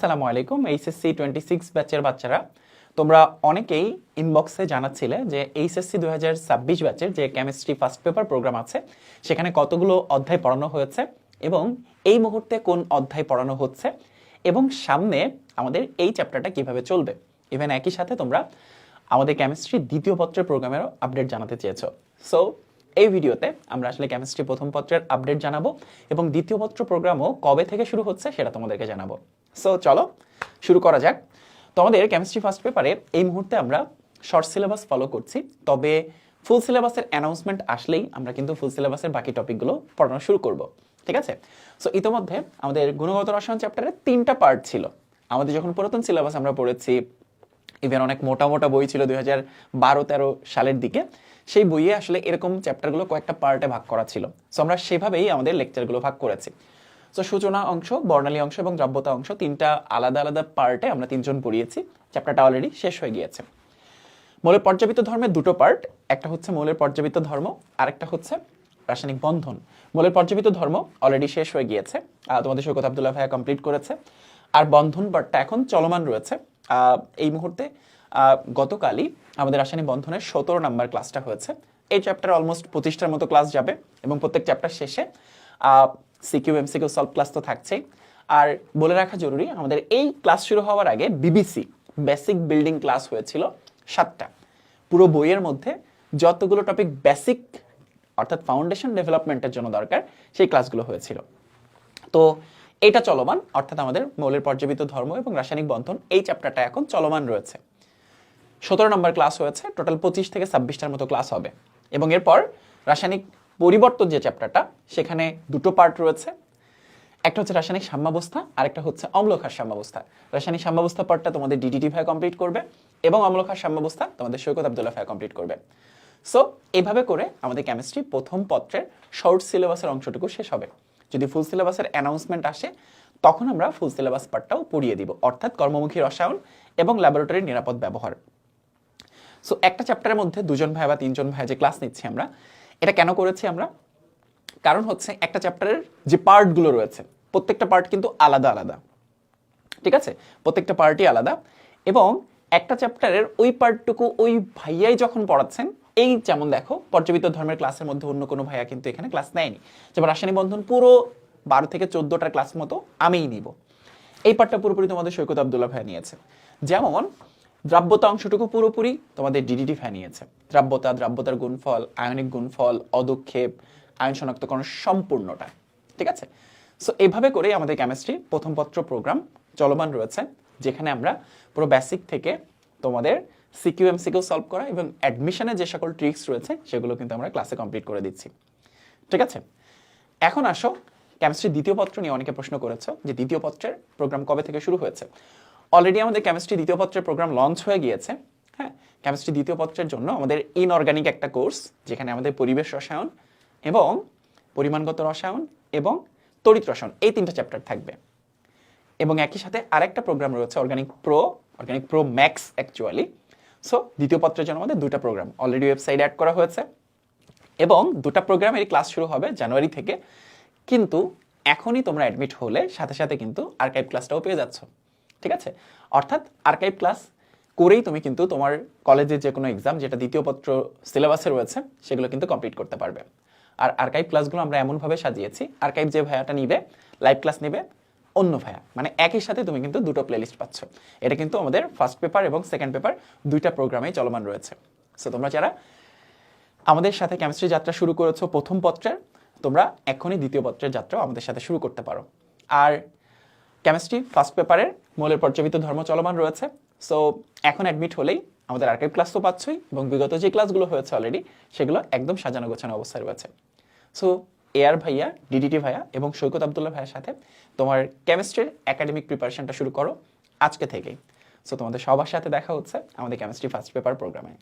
আসসালামু আলাইকুম, HSC twenty six ব্যাচের বাচ্চারা। তোমরা অনেকেই ইনবক্সে জানাচ্ছিলে যে এইচএসসি দু হাজার ছাব্বিশ ব্যাচের যে কেমিস্ট্রি ফার্স্ট পেপার প্রোগ্রাম আছে, সেখানে কতগুলো অধ্যায় পড়ানো হয়েছে এবং এই মুহূর্তে কোন অধ্যায় পড়ানো হচ্ছে এবং সামনে আমাদের এই চ্যাপ্টারটা কীভাবে চলবে। ইভেন একই সাথে তোমরা আমাদের কেমিস্ট্রি দ্বিতীয় পত্রের প্রোগ্রামেরও আপডেট জানাতে চেয়েছো। সো এই ভিডিওতে আমরা আসলে কেমিস্ট্রি প্রথম পত্রের আপডেট জানাব এবং দ্বিতীয় পত্র প্রোগ্রামও কবে থেকে শুরু হচ্ছে সেটা তোমাদেরকে জানাব। সো চলো, শুরু করা যাক। তোমাদের কেমিস্ট্রি ফার্স্ট পেপারে এই মুহূর্তে আমরা শর্ট সিলেবাস ফলো করছি, তবে ফুল সিলেবাসের অ্যানাউন্সমেন্ট আসলেই আমরা কিন্তু ফুল সিলেবাসের বাকি টপিকগুলো পড়ানো শুরু করব, ঠিক আছে? সো ইতোমধ্যে আমাদের গুণগত রসায়ন চ্যাপ্টারে তিনটা পার্ট ছিল। আমাদের যখন পুরাতন সিলেবাস আমরা পড়েছি ইভেন অনেক মোটা মোটা বই ছিল দুই হাজার বারো, তেরো সালের দিকে। সেই বইয়ে আসলে এরকম চ্যাপ্টারগুলো কয়েকটা পার্টে ভাগ করা ছিল। সো আমরা সেভাবেই আমাদের লেকচারগুলো ভাগ করেছি। সো সূচনা অংশ, বর্ণালী অংশ এবং দ্রব্যতা অংশ তিনটা আলাদা আলাদা পার্টে আমরা তিনজন পড়িয়েছি। চ্যাপ্টারটা অলরেডি শেষ হয়ে গিয়েছে। মৌলের পর্যাবৃত্ত ধর্মের দুটো পার্ট, একটা হচ্ছে মৌলের পর্যাবৃত্ত ধর্ম, আরেকটা হচ্ছে রাসায়নিক বন্ধন। মৌলের পর্যাবৃত্ত ধর্ম অলরেডি শেষ হয়ে গিয়েছে। তোমাদের সৈকত আবদুল্লাহ ভাইয়া কমপ্লিট করেছে। আর বন্ধন পার্টটা এখন চলমান রয়েছে। এই মুহূর্তে গতকালই আমাদের রাসায়নিক বন্ধনের সতেরো নাম্বার ক্লাসটা হয়েছে। এই চ্যাপ্টার অলমোস্ট পঁচিশটার মতো ক্লাস যাবে এবং প্রত্যেক চ্যাপ্টার শেষে সিকিউ এমসিকিউ সলভ ক্লাস তো থাকছেই। আর বলে রাখা জরুরি, আমাদের এই ক্লাস শুরু হওয়ার আগে বিবিসি বেসিক বিল্ডিং ক্লাস হয়েছিল সাতটা। পুরো বইয়ের মধ্যে যতগুলো টপিক বেসিক অর্থাৎ ফাউন্ডেশন ডেভেলপমেন্টের জন্য দরকার, সেই ক্লাসগুলো হয়েছিল। তো এটা চলমান, অর্থাৎ আমাদের মৌলের পর্যাবৃত্ত ধর্ম এবং রাসায়নিক বন্ধন, এই চ্যাপ্টারটা এখন চলমান রয়েছে। সতেরো নম্বর ক্লাস হয়েছে টোটাল পঁচিশ থেকে ছাব্বিশটার মতো ক্লাস হবে। এবং এরপর রাসায়নিক পরিবর্তন যে চ্যাপ্টারটা সেখানে দুটো পার্ট রয়েছে। একটা হচ্ছে রাসায়নিক সাম্যাবস্থা, আরেকটা হচ্ছে অম্লক্ষার সাম্যাবস্থা। রাসায়নিক সাম্যাবস্থা পার্টটা তোমাদের ডিডিটি ভাই কমপ্লিট করবে এবং অম্লক্ষার সাম্যাবস্থা তোমাদের সৈকত আবদুল্লাহ ভাই কমপ্লিট করবে। সো এইভাবে করে আমাদের কেমিস্ট্রি প্রথম পত্রের শর্ট সিলেবাসের অংশটুকু শেষ হবে। যদি ফুল সিলেবাসের অ্যানাউন্সমেন্ট আসে, তখন আমরা ফুল সিলেবাস পার্টটাও পড়িয়ে দিব, অর্থাৎ কর্মমুখী রসায়ন এবং ল্যাবরেটরির নিরাপদ ব্যবহার। সো একটা চ্যাপ্টারের মধ্যে দুজন ভাই বা তিনজন ভাই যে ক্লাস নিচ্ছি আমরা, এটা কেন করেছি আমরা? কারণ হচ্ছে একটা চ্যাপ্টারের যে পার্টগুলো রয়েছে, প্রত্যেকটা পার্ট কিন্তু আলাদা আলাদা। ঠিক আছে? প্রত্যেকটা পার্টই আলাদা এবং একটা চ্যাপ্টারের ওই পার্টটুকু ওই ভাইয়াই যখন পড়াচ্ছেন এই যেমন দেখো পর্যাবৃত্ত ধর্মের ক্লাসের মধ্যে অন্য কোনো ভাইয়া কিন্তু এখানে ক্লাস নেয়নি। যেমন রাসায়নিক বন্ধন পুরো বারো থেকে চোদ্দোটার ক্লাস মতো আমিই নিব। এই পার্টটা পুরোপুরি তোমাদের সৈকত আবদুল্লাহ ভাই নিয়েছে। যেমন, দ্রাব্যতা অংশটুকু পুরোপুরি তোমাদের ডিডিটি ফ্যান নিয়েছে। দ্রাব্যতা, দ্রাব্যতার গুণফল, আয়নিক গুণফল, অদক্ষেপ, আয়ন শনাক্তকরণ সম্পূর্ণটা, ঠিক আছে? সো এইভাবে করেই আমাদের কেমিস্ট্রি প্রথম পত্র প্রোগ্রাম চলমান রয়েছে, যেখানে আমরা পুরো বেসিক থেকে তোমাদের সিকিউ এমসিকিউ সলভ করা এবং অ্যাডমিশনের যে সকল ট্রিক্স রয়েছে, সেগুলো কিন্তু আমরা ক্লাসে কমপ্লিট করে দিচ্ছি। ঠিক আছে? এখন আসো কেমিস্ট্রি দ্বিতীয় পত্র নিয়ে অনেকে প্রশ্ন করেছ যে দ্বিতীয় পত্রের প্রোগ্রাম কবে থেকে শুরু হয়েছে। অলরেডি আমাদের কেমিস্ট্রি দ্বিতীয় পত্রের প্রোগ্রাম লঞ্চ হয়ে গিয়েছে হ্যাঁ? কেমিস্ট্রি দ্বিতীয় পত্রের জন্য আমাদের ইনঅর্গানিক একটা কোর্স যেখানে আমাদের পরিবেশ রসায়ন এবং পরিমাণগত রসায়ন এবং তড়িৎ রসায়ন, এই তিনটা চ্যাপ্টার থাকবে। এবং একই সাথে আরেকটা প্রোগ্রাম রয়েছে organic pro organic pro max actually so দ্বিতীয় পত্রের জন্য আমাদের দুটা প্রোগ্রাম অলরেডি ওয়েবসাইট অ্যাড করা হয়েছে এবং দুটা প্রোগ্রামেরই ক্লাস শুরু হবে জানুয়ারি থেকে। কিন্তু এখনই তোমরা অ্যাডমিট হলে সাথে সাথে কিন্তু আর্কাইভ ক্লাসটাও পেয়ে যাচ্ছ। ঠিক আছে? অর্থাৎ আর্কাইভ ক্লাস করেই তুমি কিন্তু তোমার কলেজের যে কোনো এক্সাম যেটা দ্বিতীয় পত্র সিলেবাসে রয়েছে, সেগুলো কিন্তু কমপ্লিট করতে পারবে। আর আর্কাইভ ক্লাসগুলো আমরা এমনভাবে সাজিয়েছি। আর্কাইভ যে ভাইয়াটা নিবে লাইভ ক্লাস নেবে অন্য ভায়া মানে একই সাথে তুমি কিন্তু দুটো প্লেলিস্ট পাচ্ছ। এটা কিন্তু আমাদের ফার্স্ট পেপার এবং সেকেন্ড পেপার দুইটা প্রোগ্রামেই চলমান রয়েছে। সো তোমরা যারা আমাদের সাথে কেমিস্ট্রি যাত্রা শুরু করেছ প্রথম পত্রের, তোমরা এখনই দ্বিতীয় পত্রের যাত্রাও আমাদের সাথে শুরু করতে পারো। আর কেমিস্ট্রি ফার্স্ট পেপারের মৌলের পর্যাবৃত্ত ধর্ম চলমান রয়েছে। সো এখন অ্যাডমিট হলেই আমাদের আর্কাইভ ক্লাস তো পাচ্ছই এবং বিগত যে ক্লাসগুলো হয়েছে অলরেডি সেগুলো একদম সাজানো গোছানো অবস্থায় রয়েছে। সো এআর ভাইয়া ডিডিটি ভাইয়া এবং সৈকত আবদুল্লাহ ভাইয়ের সাথে তোমার কেমিস্ট্রির একাডেমিক প্রিপারেশনটা শুরু করো আজকে থেকেই। সো তোমাদের সবার সাথে দেখা হচ্ছে আমাদের কেমিস্ট্রি ফার্স্ট পেপার প্রোগ্রামে